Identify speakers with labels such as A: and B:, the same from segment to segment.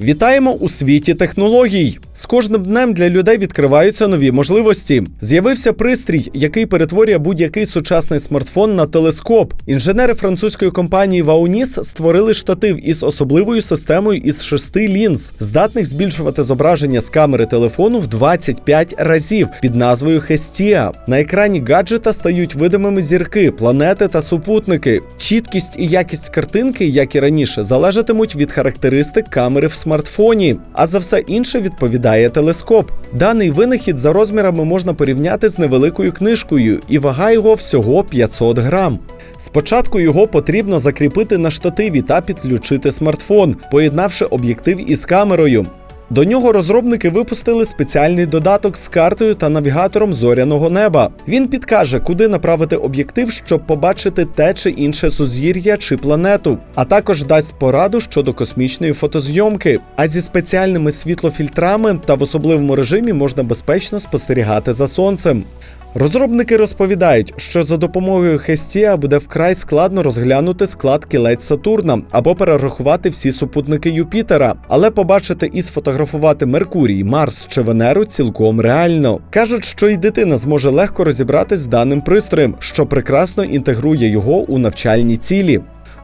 A: Вітаємо у світі технологій. З кожним днем для людей відкриваються нові можливості. З'явився пристрій, який перетворює будь-який сучасний смартфон на телескоп. Інженери французької компанії Вауніс створили штатив із особливою системою із шести лінз, здатних збільшувати зображення з камери телефону в 25 разів під назвою Хестія. На екрані гаджета стають видимими зірки, планети та супутники. Чіткість і якість картинки, як і раніше, залежатимуть від характеристик камери в смартфоні. А за все інше відповідає телескоп. Даний винахід за розмірами можна порівняти з невеликою книжкою, і вага його всього 500 грам. Спочатку його потрібно закріпити на штативі та підключити смартфон, поєднавши об'єктив із камерою. До нього розробники випустили спеціальний додаток з картою та навігатором зоряного неба. Він підкаже, куди направити об'єктив, щоб побачити те чи інше сузір'я чи планету, а також дасть пораду щодо космічної фотозйомки. А зі спеціальними світлофільтрами та в особливому режимі можна безпечно спостерігати за сонцем. Розробники розповідають, що за допомогою Хестія буде вкрай складно розглянути склад кілець Сатурна або перерахувати всі супутники Юпітера, але побачити і сфотографувати Меркурій, Марс чи Венеру цілком реально. кажуть, що і дитина зможе легко розібратись з даним пристроєм, що прекрасно інтегрує його у навчальні цілі.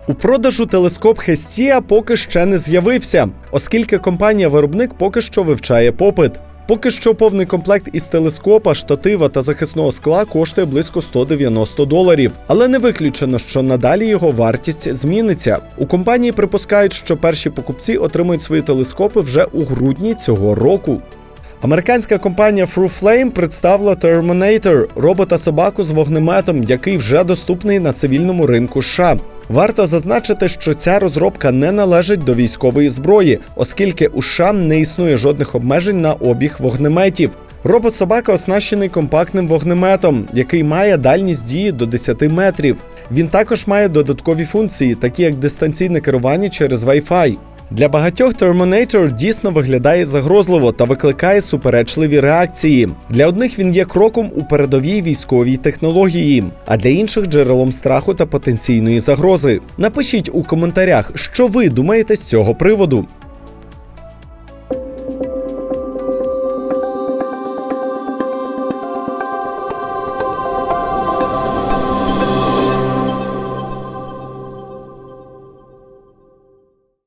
A: У продажу телескоп Хестія поки ще не з'явився, оскільки компанія-виробник поки що вивчає попит. Поки що повний комплект із телескопа, штатива та захисного скла коштує близько 190 доларів. Але не виключено, що надалі його вартість зміниться. У компанії припускають, що перші покупці отримують свої телескопи вже у грудні цього року. Американська компанія FruFlame представила Terminator – робота-собаку з вогнеметом, який вже доступний на цивільному ринку США. Варто зазначити, що ця розробка не належить до військової зброї, оскільки у США не існує жодних обмежень на обіг вогнеметів. Робот-собака оснащений компактним вогнеметом, який має дальність дії до 10 метрів. Він також має додаткові функції, такі як дистанційне керування через Wi-Fi. Для багатьох Terminator дійсно виглядає загрозливо та викликає суперечливі реакції. Для одних він є кроком у передовій військовій технології, а для інших джерелом страху та потенційної загрози. Напишіть у коментарях, що ви думаєте з цього приводу.